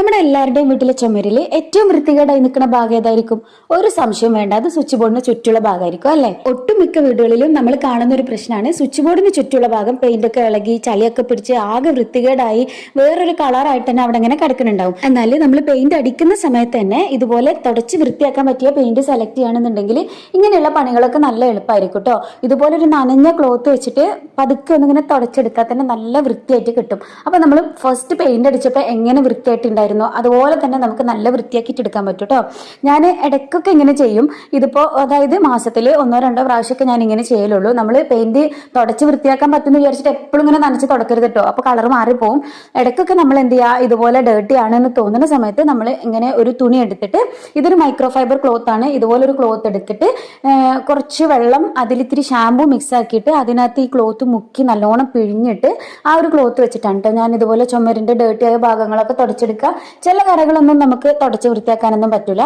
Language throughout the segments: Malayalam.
നമ്മുടെ എല്ലാവരുടെയും വീട്ടിലെ ചുമരിൽ ഏറ്റവും വൃത്തികേടായി നിൽക്കുന്ന ഭാഗം ഏതായിരിക്കും? ഒരു സംശയം വേണ്ട. അത് സ്വിച്ച് ബോർഡിന് ചുറ്റുള്ള ഭാഗമായിരിക്കും അല്ലെ? ഒട്ടുമിക്ക വീടുകളിലും നമ്മൾ കാണുന്ന ഒരു പ്രശ്നമാണ് സ്വിച്ച് ബോർഡിന് ചുറ്റുള്ള ഭാഗം പെയിന്റ് ഒക്കെ ഇളകി ചളിയൊക്കെ പിടിച്ച് ആകെ വൃത്തികേടായി വേറൊരു കളറായിട്ട് തന്നെ അവിടെ ഇങ്ങനെ കിടക്കുന്നുണ്ടാവും. എന്നാൽ നമ്മൾ പെയിന്റ് അടിക്കുന്ന സമയത്ത് തന്നെ ഇതുപോലെ തുടച്ച് വൃത്തിയാക്കാൻ പറ്റിയ പെയിന്റ് സെലക്ട് ചെയ്യുകയാണെന്നുണ്ടെങ്കിൽ ഇങ്ങനെയുള്ള പണികളൊക്കെ നല്ല എളുപ്പമായിരിക്കും കേട്ടോ ഇതുപോലെ ഒരു നനഞ്ഞ ക്ലോത്ത് വെച്ചിട്ട് പതുക്കെ ഒന്നിങ്ങനെ തുടച്ചെടുത്താൽ തന്നെ നല്ല വൃത്തിയായിട്ട് കിട്ടും. അപ്പൊ നമ്മൾ ഫസ്റ്റ് പെയിന്റ് അടിച്ചപ്പോൾ എങ്ങനെ വൃത്തിയായിട്ടുണ്ടായിരുന്നോ? അതുപോലെ തന്നെ നമുക്ക് നല്ല വൃത്തിയാക്കിയിട്ട് എടുക്കാൻ പറ്റും കേട്ടോ ഞാൻ ഇടയ്ക്കൊക്കെ ഇങ്ങനെ ചെയ്യും. ഇതിപ്പോൾ അതായത് മാസത്തിൽ ഒന്നോ രണ്ടോ പ്രാവശ്യമൊക്കെ ഞാൻ ഇങ്ങനെ ചെയ്യലുള്ളൂ. നമ്മൾ പെയിന്റ് തുടച്ച് വൃത്തിയാക്കാൻ പറ്റുമെന്ന് വിചാരിച്ചിട്ട് എപ്പോഴും ഇങ്ങനെ നനച്ച് തുടക്കരുത് കേട്ടോ അപ്പോൾ കളർ മാറിപ്പോവും. ഇടയ്ക്കൊക്കെ നമ്മൾ എന്ത് ചെയ്യുക ഇതുപോലെ ഡേർട്ടി ആണെന്ന് തോന്നുന്ന സമയത്ത് നമ്മൾ ഇങ്ങനെ ഒരു തുണി എടുത്തിട്ട് ഇതൊരു മൈക്രോ ഫൈബർ ക്ലോത്ത് ആണ്. ഇതുപോലെ ഒരു ക്ലോത്ത് എടുത്തിട്ട് കുറച്ച് വെള്ളം അതിലിത്തിരി ഷാമ്പു മിക്സ് ആക്കിയിട്ട് അതിനകത്ത് ഈ ക്ലോത്ത് മുക്കി നല്ലോണം പിഴിഞ്ഞിട്ട് ആ ഒരു ക്ലോത്ത് വെച്ചിട്ടാണ് കേട്ടോ ഞാൻ ഇതുപോലെ ചുമരിന്റെ ഡേർട്ടിയായ ഭാഗങ്ങളൊക്കെ തുടച്ചെടുക്കുക. ചില കറകളൊന്നും നമുക്ക് തുടച്ച് വൃത്തിയാക്കാനൊന്നും പറ്റില്ല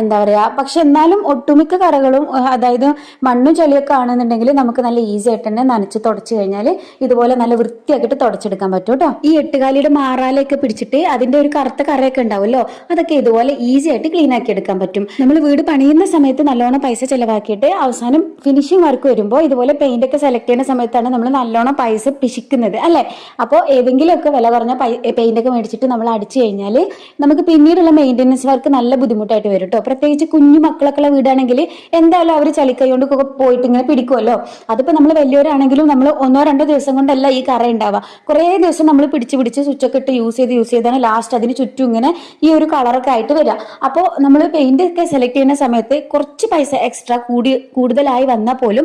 എന്താ പറയാ പക്ഷെ എന്നാലും ഒട്ടുമിക്ക കറകളും അതായത് മണ്ണും ചെളിയൊക്കെ ആണെന്നുണ്ടെങ്കിൽ നമുക്ക് നല്ല ഈസി ആയിട്ട് തന്നെ നനച്ച് തുടച്ചു കഴിഞ്ഞാൽ ഇതുപോലെ നല്ല വൃത്തിയാക്കിയിട്ട് തുടച്ചെടുക്കാൻ പറ്റും കേട്ടോ ഈ എട്ടുകാലിയുടെ മാറാലയൊക്കെ പിടിച്ചിട്ട് അതിന്റെ ഒരു കറുത്ത കറയൊക്കെ ഉണ്ടാവുമല്ലോ അതൊക്കെ ഇതുപോലെ ഈസി ആയിട്ട് ക്ലീൻ ആക്കി എടുക്കാൻ പറ്റും. നമ്മൾ വീട് പണിയുന്ന സമയത്ത് നല്ലോണം പൈസ ചെലവാക്കിയിട്ട് അവസാനം ഫിനിഷിംഗ് വർക്ക് വരുമ്പോൾ ഇതുപോലെ പെയിന്റ് ഒക്കെ സെലക്ട് ചെയ്യുന്ന സമയത്താണ് നമ്മൾ നല്ലോണം പൈസ പിശിക്കുന്നത് അല്ലെ? അപ്പോൾ ഏതെങ്കിലുമൊക്കെ വില കുറഞ്ഞ പെയിന്റ് ഒക്കെ മേടിച്ചിട്ട് നമ്മൾ അടിച്ചു കഴിഞ്ഞാൽ നമുക്ക് പിന്നീടുള്ള മെയിന്റനൻസ് വർക്ക് നല്ല ബുദ്ധിമുട്ടായിട്ട് വരും കേട്ടോ പ്രത്യേകിച്ച് കുഞ്ഞു മക്കളൊക്കെ ഉള്ള വീടാണെങ്കിൽ എന്തായാലും അവർ ചളിക്കൈ കൊണ്ട് ഒക്കെ പോയിട്ട് ഇങ്ങനെ പിടിക്കുമല്ലോ അതിപ്പോൾ നമ്മൾ വലിയവരാണെങ്കിലും നമ്മൾ ഒന്നോ രണ്ടോ ദിവസം കൊണ്ടല്ല ഈ കറ ഉണ്ടാവുക കുറേ ദിവസം നമ്മൾ പിടിച്ച് പിടിച്ച് സ്വിച്ചൊക്കെ ഇട്ട് യൂസ് ചെയ്ത് യൂസ് ചെയ്താണ് ലാസ്റ്റ് അതിന് ചുറ്റും ഇങ്ങനെ ഈ ഒരു കളറൊക്കെ ആയിട്ട് വരിക അപ്പോൾ നമ്മൾ പെയിന്റ് ഒക്കെ സെലക്ട് ചെയ്യുന്ന സമയത്ത് കുറച്ച് പൈസ എക്സ്ട്രാ കൂടി കൂടുതലായി വന്നാൽ പോലും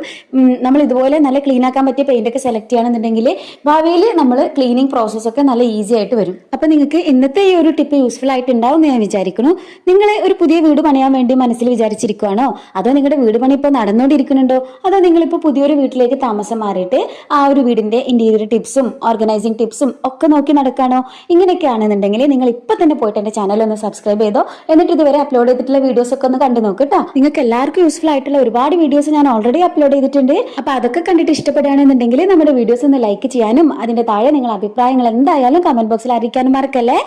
നമ്മൾ ഇതുപോലെ നല്ല ക്ലീൻ ആക്കാൻ പറ്റിയ ഒക്കെ സെലക്ട് ചെയ്യുകയാണെന്നുണ്ടെങ്കിൽ ഭാവിയിൽ നമ്മൾ ക്ലീനിങ് പ്രോസസ് ഒക്കെ നല്ല ഈസി ആയിട്ട് വരും. അപ്പൊ നിങ്ങൾക്ക് ഇന്നത്തെ ഈ ഒരു ടിപ്പ് യൂസ്ഫുൾ ആയിട്ട് ഉണ്ടാവും എന്ന് ഞാൻ വിചാരിക്കുന്നു. നിങ്ങൾ ഒരു പുതിയ വീട് പണിയാൻ വേണ്ടി മനസ്സിൽ വിചാരിച്ചിരിക്കുവാണോ? അതോ നിങ്ങളുടെ വീട് പണി ഇപ്പോൾ നടന്നുകൊണ്ടിരിക്കുന്നുണ്ടോ? അതോ നിങ്ങളിപ്പോൾ പുതിയൊരു വീട്ടിലേക്ക് താമസം മാറിയിട്ട് ആ ഒരു വീടിന്റെ ഇന്റീരിയർ ടിപ്സും ഓർഗനൈസിങ് ടിപ്സും ഒക്കെ നോക്കി നടക്കാണോ? ഇങ്ങനെയൊക്കെ ആണെന്നുണ്ടെങ്കിൽ നിങ്ങൾ ഇപ്പൊ തന്നെ പോയിട്ട് എന്റെ ചാനൽ ഒന്ന് സബ്സ്ക്രൈബ് ചെയ്തോ. എന്നിട്ട് ഇതുവരെ അപ്ലോഡ് ചെയ്തിട്ടുള്ള വീഡിയോസ് ഒക്കെ ഒന്ന് കണ്ടു നോക്കട്ടോ കേട്ടോ നിങ്ങൾക്ക് എല്ലാവർക്കും യൂസ്ഫുൾ ആയിട്ടുള്ള ഒരുപാട് വീഡിയോസ് ഞാൻ ഓൾറെഡി അപ്ലോഡ് ചെയ്തിട്ടുണ്ട്. അപ്പൊ അതൊക്കെ കണ്ടിട്ട് ഇഷ്ടപ്പെടുകയാണെന്നുണ്ടെങ്കിൽ നമ്മുടെ വീഡിയോസ് ഒന്ന് ലൈക്ക് ചെയ്യാനും അതിന്റെ താഴെ നിങ്ങളുടെ അഭിപ്രായങ്ങൾ എന്തായാലും കമന്റ് ബോക്സിൽ അറിയിക്കാനും മറക്കല്ലേ?